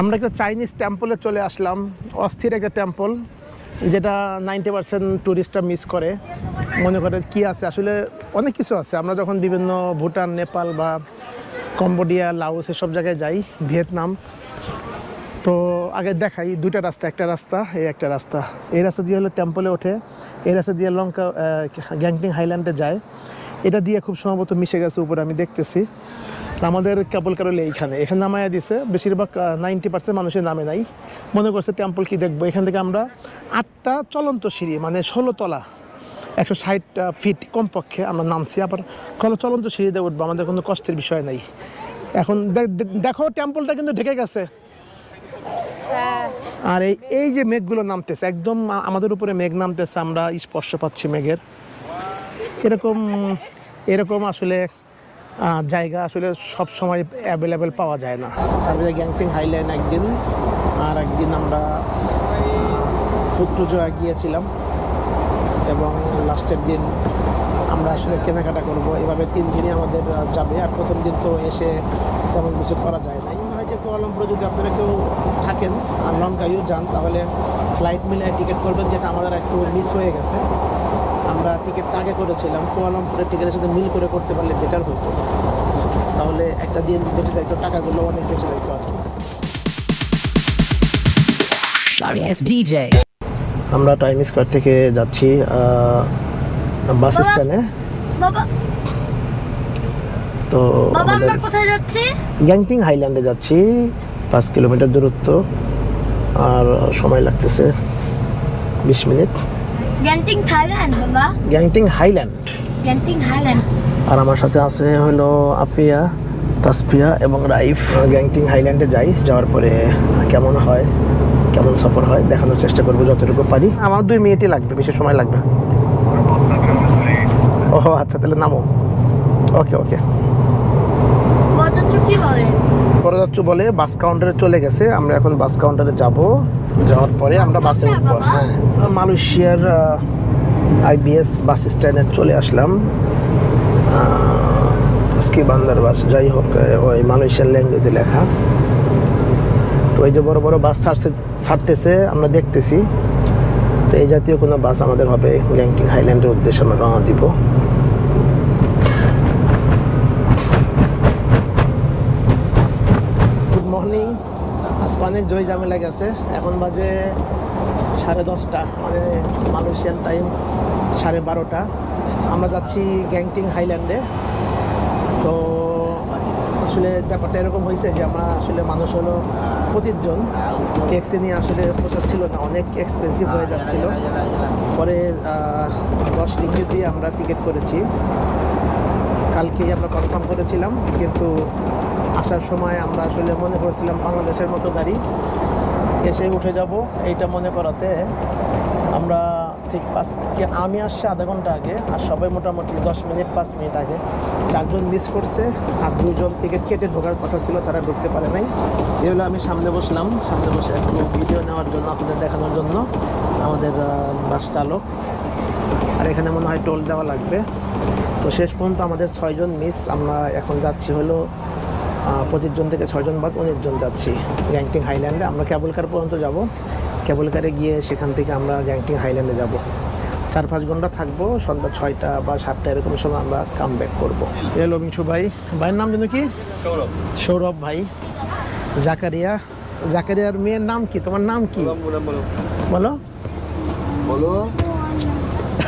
আমরা একটা চাইনিজ টেম্পলে চলে আসলাম, অস্থির একটা টেম্পল যেটা নাইনটি পার্সেন্ট ট্যুরিস্টরা মিস করে। মনে করে কি আছে? আসলে অনেক কিছু আছে। আমরা যখন বিভিন্ন ভুটান, নেপাল বা কম্বোডিয়া, লাওস এসব জায়গায় যাই, ভিয়েতনাম, তো আগে দেখাই দুইটা রাস্তা, একটা রাস্তা, এই একটা রাস্তা। এই রাস্তা দিয়ে হলো টেম্পলে ওঠে। এই রাস্তা দিয়ে লঙ্কা গ্যাংটিং হাইল্যান্ডে যায়। এটা দিয়ে খুব সম্ভবত মিশে গেছে উপরে, আমি দেখতেছি। আমাদের কেবল কারলে এইখানে। এখানে নামায়া দিছে। বেশিরভাগ নাইনটি পার্সেন্ট মানুষের নামে নাই। মনে করছে টেম্পল কি দেখব? এখান থেকে আমরা আটটা চলন্ত সিঁড়ি মানে ষোলো তলা একশো ষাট ফিট কমপক্ষে আমরা নামছি। আবার কোনো চলন্ত সিঁড়িতে উঠবো আমাদের কোনো কষ্টের বিষয় নাই। এখন দেখো টেম্পলটা কিন্তু ঢেকে গেছে। আর এই এই যে মেঘগুলো নামতেছে একদম আমাদের উপরে মেঘ নামতেছে আমরা স্পর্শ পাচ্ছি মেঘের। এরকম এরকম আসলে জায়গা আসলে সব সময় অ্যাভেলেবেল পাওয়া যায় না। তারপরে গ্যাংটিং হাইল্যান্ড একদিন, আর একদিন আমরা পুত্রজয়া গিয়েছিলাম। এবং লাস্টের দিন আমরা আসলে কেনাকাটা করব। এভাবে তিন দিনই আমাদের যাবে। আর প্রথম দিন তো এসে তেমন কিছু করা যায় না। হয় যে কুয়ালামপুরে যদি আপনারা কেউ থাকেন, আর লঙ্কাইও যান, তাহলে ফ্লাইট মিলে টিকিট করবেন, যেটা আমাদের একটু মিস হয়ে গেছে। আমরা টিকিটটা আগে করেছিলাম কুয়ালামপুরের টিকিটের সাথে মিল করে করতে পারলে বেটার হতো। তাহলে একটা দিন বেঁচে যাইতো টাকাগুলো অনেক বেঁচে যাইতো আর কি। আমরা টাইম স্কোয়ার থেকে যাচ্ছি বাস স্ট্যান্ডে তো আমরা কোথায় যাচ্ছি? গ্যাংটিং হাইল্যান্ডে যাচ্ছি পাঁচ কিলোমিটার দূরত্ব। আর সময় লাগতেছে বিশ মিনিট। গ্যান্টিং থাইল্যান্ড বাবা। গ্যাংটিং হাইল্যান্ড গ্যান্টিং হাইল্যান্ড আর আমার সাথে আছে হলো আফিয়া তাসপিয়া এবং রাইফ। গ্যাংটিং হাইল্যান্ডে যাই যাওয়ার পরে কেমন হয় কেমন সফর হয় দেখানোর চেষ্টা করব যতটুকু পারি। আমার দুই মিনিটই লাগবে বেশি সময় লাগবে। ও আচ্ছা তাহলে নামো। ওকে ওকে। বলে। বাস কাউন্টারে চলে গেছে। আমরা এখন বাস কাউন্টারে যাব। যাওয়ার পরে আমরা বাসে উঠবো? হ্যাঁ। মালয়েশিয়ার আইবিএস বাস স্ট্যান্ডে চলে আসলাম। আজকে বান্দার বাস যাই হোক ওই মালয়েশিয়ান ল্যাঙ্গুয়েজে লেখা। তো এই যে বড় বড় বাস ছাড়ছে ছাড়তেছে আমরা দেখতেছি। তো এই জাতীয় কোনো বাস আমাদের হবে গ্যাংকিং হাইল্যান্ডের উদ্দেশ্যে আমরা রওনা দিব গুড মর্নিং আজকে অনেক জয় ঝামেলা গেছে এখন বাজে সাড়ে দশটা মানে মালয়েশিয়ান টাইম সাড়ে বারোটা। আমরা যাচ্ছি গ্যাংটিং হাইল্যান্ডে তো আসলে ব্যাপারটা এরকম হয়েছে যে আমরা আসলে মানুষ হলো পঁচিশ জন। ট্যাক্সি নিয়ে আসলে পোষাচ্ছিল না, অনেক এক্সপেন্সিভ হয়ে যাচ্ছিল। পরে দশ রিঙ্গি দিয়ে আমরা টিকিট করেছি। কালকেই আমরা কনফার্ম করেছিলাম, কিন্তু আসার সময় আমরা আসলে মনে করছিলাম বাংলাদেশের মতো গাড়ি এসে উঠে যাব। এইটা মনে করাতে আমরা ঠিক পাঁচ আমি আসছি আধা ঘণ্টা আগে, আর সবাই মোটামুটি দশ মিনিট, পাঁচ মিনিট আগে। চারজন মিস করছে, আর দুজন টিকিট কেটে ঢোকার কথা ছিল, তারা ঢুকতে পারে নাই। এই হলো আমি সামনে বসলাম, সামনে বসে একটু ভিডিও নেওয়ার জন্য, আপনাদের দেখানোর জন্য, আমাদের বাস চালক। আর এখানে মনে হয় টোল দেওয়া লাগবে। তো শেষ পর্যন্ত আমাদের ছয়জন মিস আমরা এখন যাচ্ছি হলো পঁচিশ জন থেকে ছয়জন বাদ উনিশ জন যাচ্ছি গ্যাংটিং হাইল্যান্ডে আমরা ক্যাবলকার পর্যন্ত যাব। ক্যাবলকারে গিয়ে সেখান থেকে আমরা গ্যাংটিং হাইল্যান্ডে যাব। চার পাঁচ ঘণ্টা থাকব সন্ধ্যা ছয়টা বা সাতটা এরকম সময় আমরা কাম ব্যাক করব। এলো মিঠু ভাই। ভাইয়ের নাম যেন কি? সৌরভ। সৌরভ ভাই। জাকারিয়া। জাকারিয়ার মেয়ের নাম কি? তোমার নাম কি? বলো। বলো।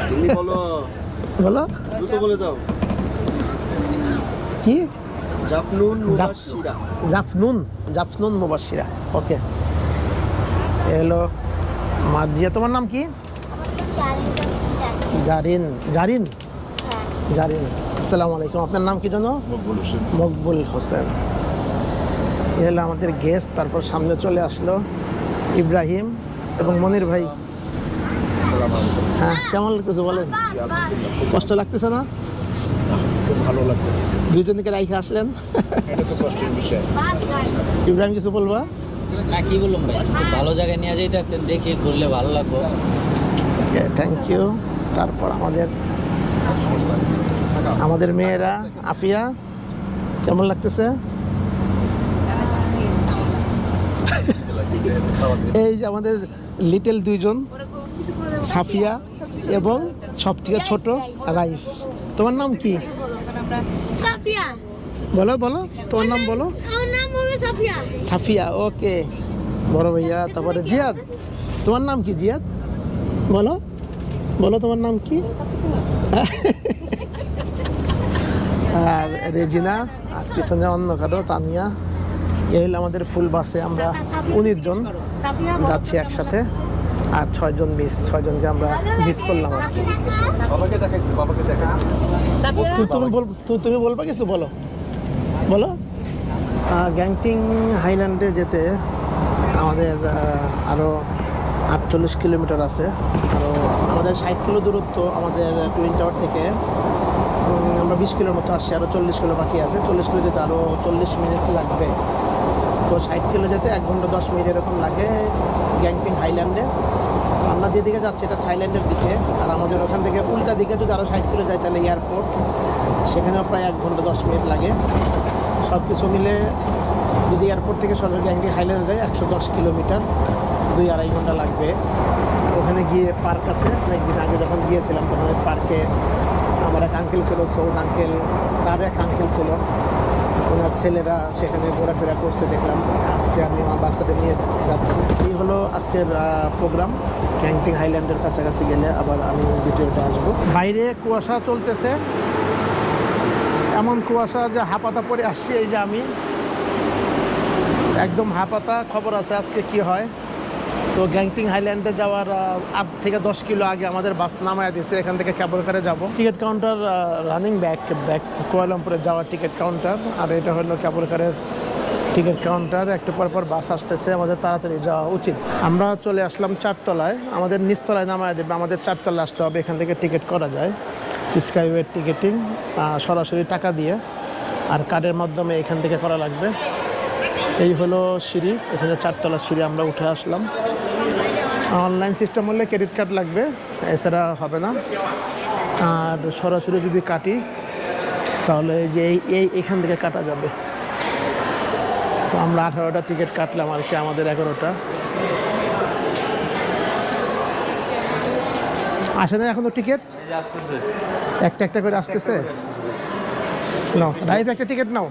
তুমি বলো। বলো। বলে দাও। কি? জাফনুন জাফনুন জাফনুন মুবাসিরা ওকে। এলো মার্জিয়া তোমার নাম কি? জারিন জারিন। জারিন। আসসালামু আলাইকুম। আপনার নাম কি জানো মকবুল হোসেন। এ হলো আমাদের গেস্ট তারপর সামনে চলে আসলো ইব্রাহিম এবং মনির ভাই। হ্যাঁ কেমন লাগতেছে বলেন? কষ্ট লাগতেছে না? ভালো লাগতেছে। রাইখে আসলেন? এটা বিষয়। ইব্রাহিম কিছু বলবা? না কি বললাম ভাই? ভালো জায়গায় নিয়ে যাইতেছেন দেখি ঘুরলে ভালো লাগবে। থ্যাংক ইউ তারপর আমাদের আমাদের মেয়েরা আফিয়া কেমন লাগতেছে? এই যে আমাদের লিটল দুইজন। সাফিয়া এবং সব থেকে ছোট রাইফ। তোমার নাম কি? সাফিয়া। বলো বলো। তোমার নাম বলো। আমার নাম হলো সাফিয়া। সাফিয়া ওকে। বড় ভাইয়া তারপরে জিয়াদ। তোমার নাম কি জিয়াদ? বলো। বলো তোমার নাম কি? আর রেজিনা আর পিছনে অন্য কারও তানিয়া। এই হলো আমাদের ফুল বাসে আমরা উনিশ জন যাচ্ছি একসাথে। আর ছয়জন মিস ছয়জনকে আমরা মিস করলাম আর কি। বাবাকে দেখাইছে বাবাকে দেখাইছে। তুমি বল তু- তুমি বলবে কিছু? বলো। বলো। গ্যাংটিং হাইল্যান্ডে যেতে আমাদের আরও আটচল্লিশ কিলোমিটার আছে। আরও আমাদের ষাট কিলো দূরত্ব আমাদের টুইন টাওয়ার থেকে। আমরা বিশ কিলোর মতো আসছি আরও চল্লিশ কিলো বাকি আছে। চল্লিশ কিলো যেতে আরও চল্লিশ মিনিট লাগবে। তো ষাট কিলো যেতে এক ঘণ্টা দশ মিনিট এরকম লাগে গ্যাংটিং হাইল্যান্ডে। আমরা যেদিকে যাচ্ছি, এটা থাইল্যান্ডের দিকে। আর আমাদের ওখান থেকে উল্টা দিকে যদি আরও সাইড কিলো যাই তাহলে এয়ারপোর্ট। সেখানেও প্রায় এক ঘণ্টা, দশ মিনিট লাগে। সব কিছু মিলে যদি এয়ারপোর্ট থেকে সরাসরি গ্যাংটি হাইল্যান্ডে যায়, একশো দশ কিলোমিটার, দুই আড়াই ঘণ্টা লাগবে। ওখানে গিয়ে পার্ক আছে। অনেকদিন আগে যখন গিয়েছিলাম, তখন পার্কে আমার এক আঙ্কেল ছিল, সৌদ আঙ্কেল তার এক আঙ্কেল ছিল। ওনার ছেলেরা সেখানে ঘোরাফেরা করছে, দেখলাম। আজকে আমি আমার বাচ্চাদের নিয়ে যাচ্ছি। এই হলো আজকের প্রোগ্রাম ক্যাংটিং হাইল্যান্ডের কাছাকাছি গেলে আবার আমি ভিডিওটা আসব। বাইরে কুয়াশা চলতেছে। এমন কুয়াশা যে হাপাতা পরে আসছি এই যে আমি। একদম হাপাতা খবর আছে আজকে কি হয়। তো গ্যাংটিং হাইল্যান্ডে যাওয়ার আট থেকে দশ কিলো আগে আমাদের বাস নামায় দিয়েছে এখান থেকে ক্যাবল কারে যাব। Ticket counter running back back কোয়ালামপুরে যাওয়ার টিকিট কাউন্টার, আর এটা হলো ক্যাবল কারের টিকিট কাউন্টার একটু পর পর বাস আসতেছে, আমাদের তাড়াতাড়ি যাওয়া উচিত। আমরা চলে আসলাম চারতলায়, আমাদের নিচতলায় নামায় দেবে, আমাদের চারতলায় আসতে হবে, এখান থেকে টিকিট করা যায়। স্কাইওয়ের টিকিটিং সরাসরি টাকা দিয়ে, আর কার্ডের মাধ্যমে এখান থেকে করা লাগবে। এই হলো সিঁড়ি, এখানে চারতলা সিঁড়ি আমরা উঠে আসলাম। অনলাইন সিস্টেম হলে ক্রেডিট কার্ড লাগবে, এছাড়া হবে না। আর সরাসরি যদি কাটি, তাহলে যে এই এই এখান থেকে কাটা যাবে। তো আমরা আঠারোটা টিকিট কাটলাম আর কি আমাদের এগারোটা। আসে না এখনও টিকিট একটা একটা করে আসতেছে। নাও রাইফ একটা টিকিট নাও।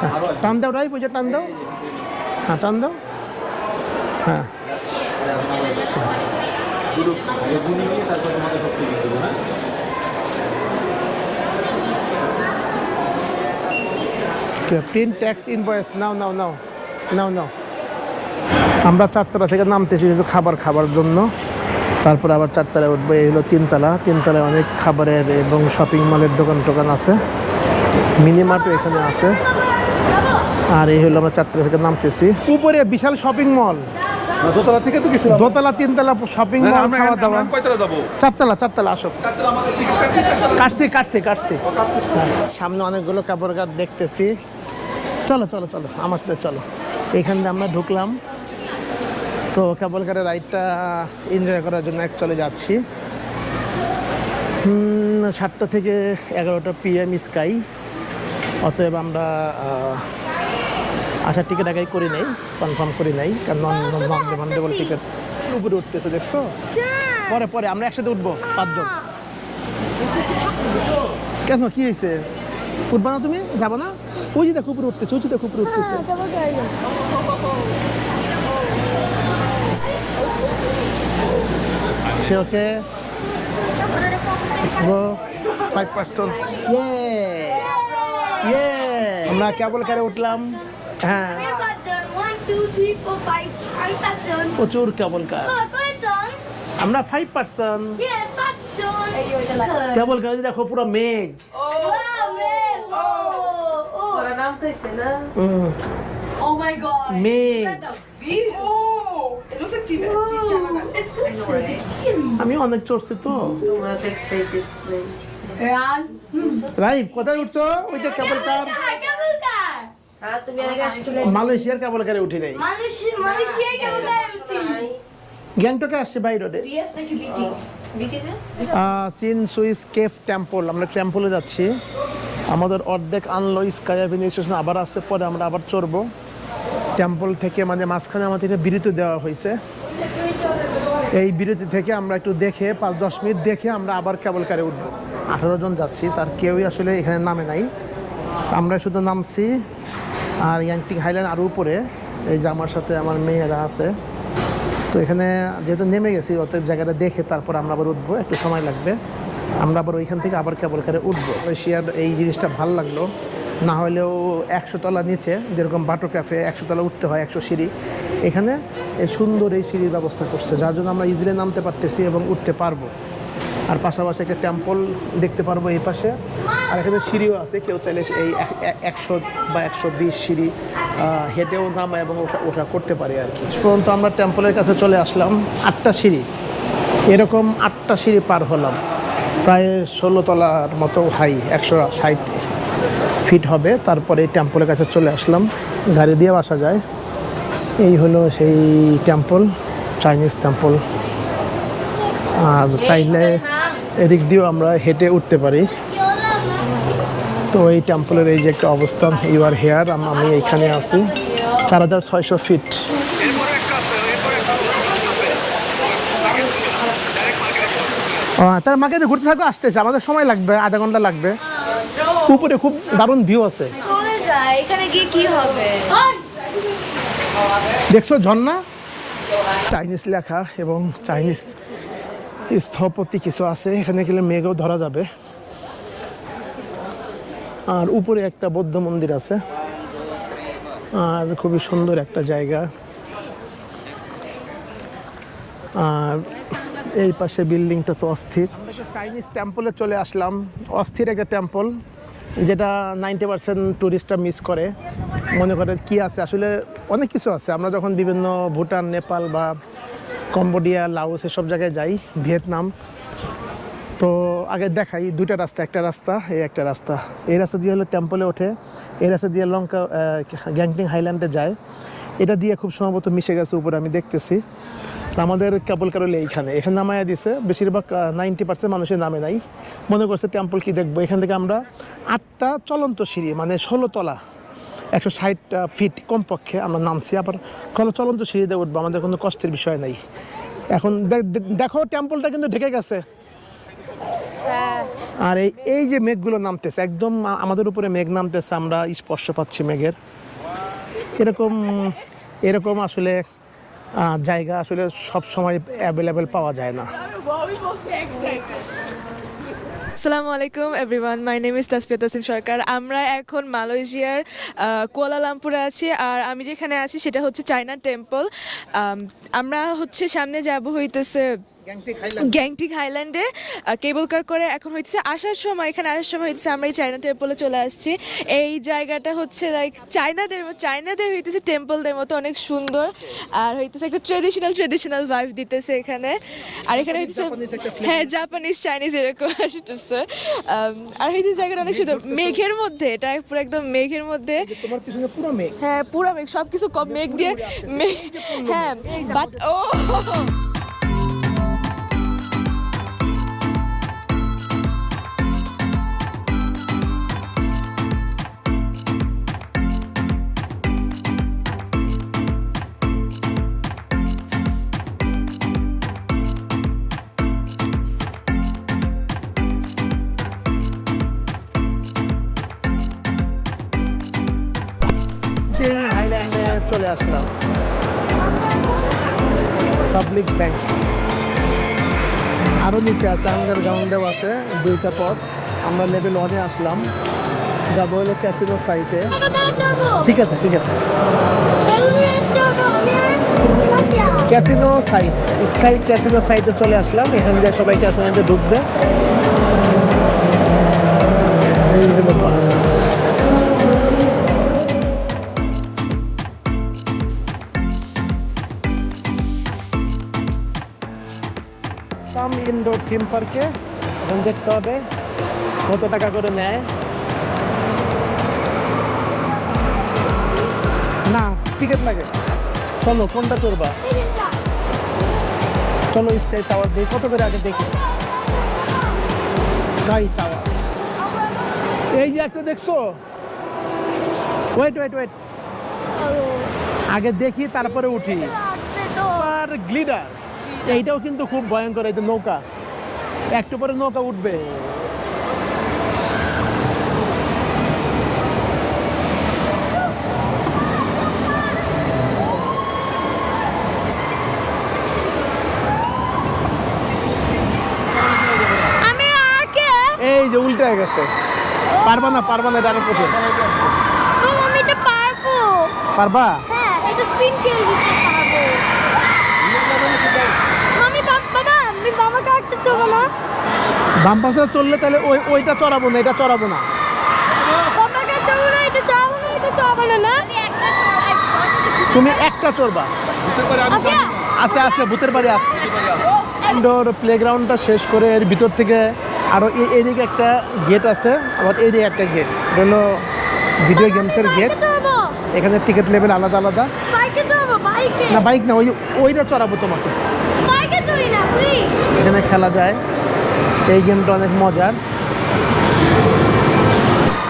হ্যাঁ, টান দাও রাইফ ওই যে টান দাও। হ্যাঁ টান দাও। হ্যাঁ। প্রিন্ট ট্যাক্স ইনভয়েস নাও নাও নাও নাও নাও। আমরা চারতলা থেকে নামতেছি কিছু খাবার খাবার জন্য। তারপর আবার চারতলায় উঠবো এই হলো তিনতলা। তিনতলায় অনেক খাবারের এবং শপিং মলের দোকান টোকান আছে। মিনি মার্টও এখানে আছে। আর এই হলো আমরা চারতলা থেকে নামতেছি। উপরে বিশাল শপিং মল দোতলা থেকে তো গেছিলাম। দোতলা তিনতলা শপিং মল খাওয়া দাওয়া। চারতলা চারতলা আসো। চারতলা আমাদের টিকিট কাটছি কাটছি কাটছি। কাটছি। সামনে অনেকগুলো কাপড় কাট দেখতেছি। চলো চলো চলো আমার সাথে চলো। এখান দিয়ে আমরা ঢুকলাম। তো কেবল কারে রাইডটা এনজয় করার জন্য এক চলে যাচ্ছি সাতটা থেকে এগারোটা পিএম স্কাই অতএব আমরা আসার টিকিট আগে করি নাই কনফার্ম করি নাই কারণ নন নন ডিমান্ডেবল টিকিট উপরে উঠতেছে দেখছ পরে পরে আমরা একসাথে উঠবো পাঁচজন কেন কি হয়েছে উঠবা না তুমি? যাব না? ওই যে দেখো উপরে উঠতেছে ওই যে দেখো উপরে উঠতেছে। ওকে ওকে ফাইভ পার্সেন্ট ইয়ে ইয়ে আমরা কেবল কারে উঠলাম? হ্যাঁ। প্রচুর কেবল কার। আমরা ফাইভ পার্সেন্ট কেবল কার দেখো পুরো মেঘ। Oh? Oh! আমি অনেক চড়ছি তো. রাইভ কোথায় উঠছো? ওই যে কেবল কার। মালয়েশিয়ার কেবল কারে উঠি নাই। মানুষ মালয়েশিয়া কেবল কার উঠি। গ্যাংটকে আসছে বাই চীন সুইস কেফ টেম্পল, আমরা টেম্পলে যাচ্ছি। আমাদের অর্ধেক আনলো স্কাই অ্যাভিনিউ স্টেশন, আবার আসছে, পরে আমরা আবার চড়বো। টেম্পল থেকে মানে মাঝখানে আমাদেরকে বিরতি দেওয়া হয়েছে। এই বিরতি থেকে আমরা একটু দেখে, পাঁচ, দশ মিনিট দেখে আমরা আবার কেবল কারে উঠবো। আঠারো জন যাচ্ছি, তার কেউই আসলে এখানে নামে নাই। আমরা শুধু নামছি, আর ইয়াংটিং হাইল্যান্ড আরও উপরে। এই যে আমার সাথে আমার মেয়েরা আছে। তো এখানে যেহেতু নেমে গেছি অত জায়গাটা দেখে তারপর আমরা আবার উঠবো, একটু সময় লাগবে। আমরা আবার ওইখান থেকে আবার কেবল খারে উঠবো। এশিয়ার এই জিনিসটা ভালো লাগল। না হলেও একশো তলা নিচে, যেরকম বাটো ক্যাফে, একশো তলা উঠতে হয়, একশো সিঁড়ি। এখানে সুন্দর এই সিঁড়ির ব্যবস্থা করছে, যার জন্য আমরা ইজিলি নামতে পারতেছি এবং উঠতে পারব। আর পাশাপাশি একটা টেম্পল দেখতে পারব এই পাশে। আর এখানে সিঁড়িও আছে, কেউ চাইলে এই এক- এক- একশো বা একশো বিশ সিঁড়ি হেঁটেও নামা এবং ওঠা ওঠা করতে পারে আর কি। পর্যন্ত আমরা টেম্পলের কাছে চলে আসলাম, আটটা সিঁড়ি। এরকম আটটা সিঁড়ি পার হলাম। প্রায় ষোলো তলার মতো হাই একশো ষাট ফিট হবে। তারপরে টেম্পলের কাছে চলে আসলাম। গাড়ি দিয়েও আসা যায়। এই হলো সেই টেম্পল চাইনিজ টেম্পল আর চাইলে এদিক দিয়েও আমরা হেঁটে উঠতে পারি। তো এই টেম্পলের এই যে একটা অবস্থান ইউ আর হেয়ার আমি এইখানে আছি। চার হাজার ছয়শো ফিট। তার মাকে তো ঘুরতে থাকো আসতেছে। আমাদের সময় লাগবে আধা ঘণ্টা লাগবে। উপরে খুব দারুণ ভিউ আছে। এখানে গিয়ে কি হবে? দেখছ ঝর্ণা? চাইনিজ লেখা এবং চাইনিজ স্থপতি কিছু আছে, এখানে গেলে মেঘও ধরা যাবে। আর উপরে একটা বৌদ্ধ মন্দির আছে। আর খুবই সুন্দর একটা জায়গা। আর এই পাশে বিল্ডিংটা তো অস্থির। চাইনিজ টেম্পলে চলে আসলাম। অস্থির একটা টেম্পল যেটা নাইনটি পার্সেন্ট ট্যুরিস্টরা মিস করে। মনে করে কি আছে? আসলে অনেক কিছু আছে। আমরা যখন বিভিন্ন ভুটান, নেপাল বা কম্বোডিয়া, লাওস এসব জায়গায় যাই, ভিয়েতনাম। তো আগে দেখাই দুইটা রাস্তা, একটা রাস্তা, এই একটা রাস্তা। এই রাস্তা দিয়ে হলো টেম্পলে ওঠে, এই রাস্তা দিয়ে লঙ্কা গ্যাংটিং হাইল্যান্ডে যায়। এটা দিয়ে খুব সম্ভবত মিশে গেছে উপরে, আমি দেখতেছি। আমাদের কেবল কারলে এইখানে। এখানে নামায়া দিছে, বেশিরভাগ নাইনটি পার্সেন্ট মানুষের নামে নাই। মনে করছে টেম্পল কি দেখব? এখান থেকে আমরা আটটা চলন্ত সিঁড়ি মানে ষোলো তলা। একশো ষাট ফিট কমপক্ষে আমরা নামছি। আবার কোনো চলন্ত সিঁড়িতে উঠবো আমাদের কোনো কষ্টের বিষয় নাই। এখন দেখো টেম্পলটা কিন্তু ঢেকে গেছে। আর এই এই যে মেঘগুলো নামতেছে একদম আমাদের উপরে মেঘ নামতেছে আমরা স্পর্শ পাচ্ছি মেঘের। এরকম এরকম আসলে জায়গা আসলে সব সময় অ্যাভেলেবেল পাওয়া যায় না। আসসালামু আলাইকুম everyone my name is Tasfia Tasim Sarkar আমরা এখন মালয়েশিয়ার কুয়ালালামপুরে আছি আর আমি যেখানে আছি সেটা হচ্ছে চায়না টেম্পল। আমরা হচ্ছে সামনে যাব হইতেছে গ্যাংটিক হাইল্যান্ডে। কেবল কার করে এখন হইতেছে আসার সময় এখানে আসার সময় হইতেছে আমরা এই চায়না টেম্পলে চলে আসছি। এই জায়গাটা হচ্ছে লাইক চায়নাদের চায়নাদের হইতেছে টেম্পলদের মতো অনেক সুন্দর আর হইতেছে একটা ট্রেডিশনাল ট্রেডিশনাল ভাইব দিতেছে এখানে। আর এখানে হইতেছে হ্যাঁ জাপানিজ চাইনিজ এরকম আসতেছে। আর হইতেছে জায়গাটা অনেক সুন্দর। মেঘের মধ্যে এটা পুরো একদম মেঘের মধ্যে। পুরো মেঘ। হ্যাঁ পুরো মেঘ সব কিছু মেঘ দিয়ে মেঘ হ্যাঁ বাট ও চিং হাইল্যান্ডে চলে আসলাম। পাবলিক ব্যাংক আরও নিচে আছে আন্ডার গ্রাউন্ডেও আছে, দুইটা পথ। আমরা লেভেল ওয়ানে আসলাম। যাব হলো ক্যাসিনো সাইটে ঠিক আছে ঠিক আছে। ক্যাসিনো সাইট স্কাই ক্যাসিনো সাইটে চলে আসলাম। এখান দিয়ে সবাই ক্যাসিনোতে ঢুকবে। এই হলো ইনডোর থিম পার্কে এখন দেখতে হবে কত টাকা করে নেয়। না টিকিট লাগে। চলো কোনটা করবা? চলো স্কাই টাওয়ার দেখি কত করে আগে দেখি। স্কাই টাওয়ার এই যে একটা দেখছ? ওয়েট ওয়েট ওয়েট আগে দেখি তারপরে উঠি। আর গ্লিডার এইটাও কিন্তু খুব ভয়ঙ্কর এই যে নৌকা। একটু পরে নৌকা উঠবে। এই যে উল্টে গেছে। পারবা না পারবা না এটা আরও কঠিন। পারব। হ্যাঁ এটা স্পিন করে দিতে পারব আমি বাবা বাবা আমি বাবা না বাম পাশে চললে তাহলে ওই ওইটা চড়াবো না এটা চড়াবো না। বাবাকে চাবো না এটা চাবো না এটা চাবো না না? তুমি একটা চড়বা। আছে আছে ভূতের বাড়ি আছে। ইনডোর প্লেগ্রাউন্ডটা শেষ করে এর ভিতর থেকে আরও এই এইদিকে একটা গেট আছে আবার এইদিকে একটা গেট। এটা হলো ভিডিও গেমসের গেট এখানে টিকিট লেভেল আলাদা আলাদা। বাইকে চড়বো? বাইকে না বাইক না ওই ওইটা চড়াবো তোমাকে বাইকে চড়ি না প্লিজ এখানে খেলা যায়। এই গেমটা অনেক মজার।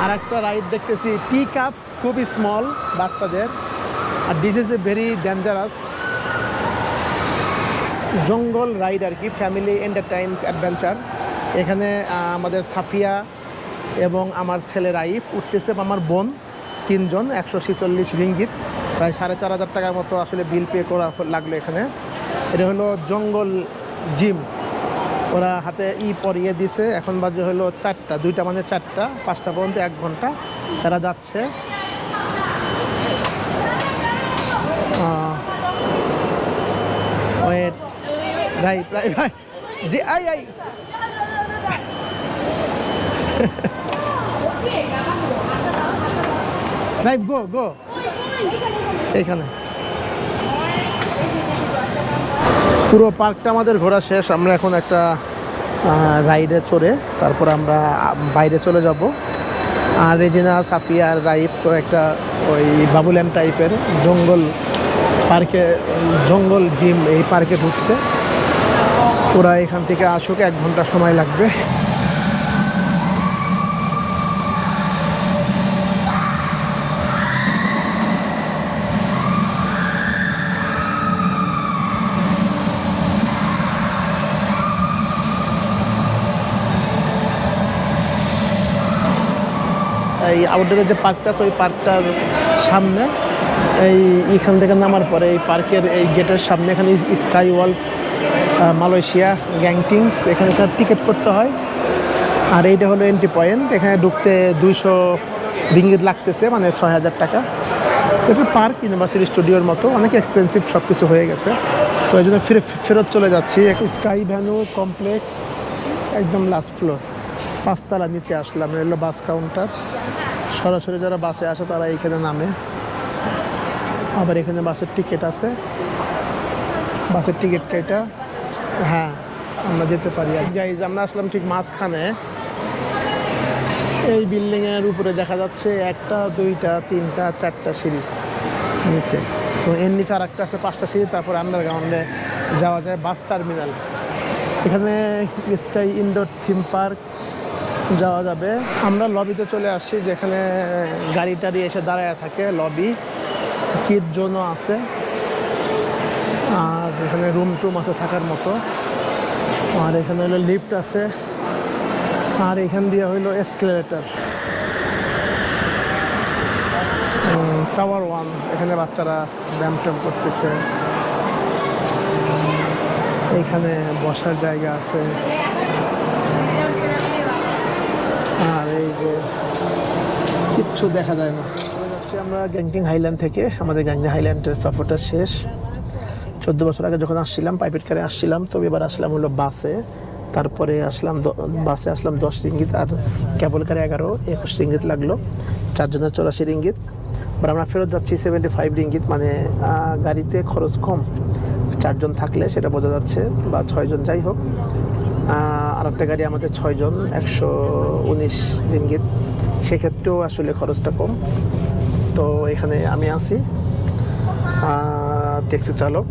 আর একটা রাইড দেখতেছি টি কাপস খুব স্মল বাচ্চাদের, আর this is a very dangerous jungle ride আর কি ফ্যামিলি এন্টারটাইনস অ্যাডভেঞ্চার এখানে আমাদের সাফিয়া এবং আমার ছেলে রাইফ উঠতেছে, আমার বোন তিনজন, একশো ছেচল্লিশ রিঙ্গিত। প্রায় সাড়ে চার হাজার টাকার মতো আসলে বিল পে করা লাগল এখানে। এটা হলো জঙ্গল জিম ওরা হাতে ই পরিয়ে দিছে। এখন বাজে হলো চারটা, দুইটা মানে চারটা, পাঁচটা পর্যন্ত এক ঘণ্টা তারা যাচ্ছে। ওয়েট জি আই আই। Go go. এইখানে। পুরো পার্কটা আমাদের ঘোরা শেষ। আমরা এখন একটা রাইডে চড়ে তারপর আমরা বাইরে চলে যাব। আর রেজিনা, সাফিয়া আর রাইফ তো একটা ওই বাবুল্যাম টাইপের জঙ্গল পার্কে, জঙ্গল জিম এই পার্কে ঢুকছে। ওরা এখান থেকে আসুক, এক ঘণ্টা সময় লাগবে। এই আউটডোরের যে পার্কটা আছে, ওই পার্কটার সামনে, এই এখান থেকে নামার পরে এই পার্কের এই গেটের সামনে এখানে স্কাই ওয়ার্ল্ড মালয়েশিয়া গ্যাংটিংস এখানে তার টিকিট করতে হয়। আর এইটা হলো এন্ট্রি পয়েন্ট এখানে ঢুকতে দুইশো রিঙ্গিত লাগতেছে মানে ছয় হাজার টাকা। তো এটা পার্ক ইউনিভার্সিটি স্টুডিওর মতো, অনেক এক্সপেন্সিভ সব কিছু হয়ে গেছে। তো এই জন্য ফিরে, ফেরত চলে যাচ্ছি। স্কাই ভ্যানু কমপ্লেক্স একদম লাস্ট ফ্লোর পাঁচতলা নিচে আসলাম এটা হলো বাস কাউন্টার সরাসরি যারা বাসে আসে তারা এইখানে নামে। আবার এখানে বাসের টিকিট আছে। বাসের টিকিট এটা। হ্যাঁ আমরা যেতে পারি। আর গাইজ আমরা আসলাম ঠিক মাঝখানে। এই বিল্ডিংয়ের উপরে দেখা যাচ্ছে একটা, দুইটা, তিনটা, চারটা সিঁড়ি নিচে। তো এর নিচে আর একটা আছে, পাঁচটা সিঁড়ি। তারপর আন্ডারগ্রাউন্ডে যাওয়া যায় বাস টার্মিনাল এখানে স্কাই ইনডোর থিম পার্ক যাওয়া যাবে। আমরা লবিতে চলে আসছি, যেখানে গাড়ি টাড়ি এসে দাঁড়ায় থাকে লবি কিড জোনও আছে। আর এখানে রুম টুম আছে থাকার মতো। আর এখানে হলো লিফট আছে। আর এখান দিয়ে হইল এসকেলেটার টাওয়ার ওয়ান এখানে বাচ্চারা ব্যায়াম ট্যাম করতেছে। এখানে বসার জায়গা আছে। যে কিচ্ছু দেখা যায় না। যাচ্ছি আমরা গ্যাংটিং হাইল্যান্ড থেকে, আমাদের গ্যাংটিং হাইল্যান্ডের সফরটা শেষ। চোদ্দ বছর আগে যখন আসছিলাম প্রাইভেট কারে আসছিলাম তবে এবার আসলাম হলো বাসে। তারপরে আসলাম বাসে আসলাম দশ রিঙ্গিত আর কেবল কারে এগারো, একুশ রিঙ্গিত লাগল। চারজনের চৌরাশি রিঙ্গিত। এবার আমরা ফেরত যাচ্ছি সেভেন্টি ফাইভ রিঙ্গিত মানে গাড়িতে খরচ কম। চারজন থাকলে সেটা বোঝা যাচ্ছে, বা ছয়জন যাই হোক। আর একটা গাড়ি আমাদের ছয়জন, একশো উনিশ রিঙ্গিত। সেক্ষেত্রেও আসলে খরচটা কম। তো এখানে আমি আছি। ট্যাক্সি চালক।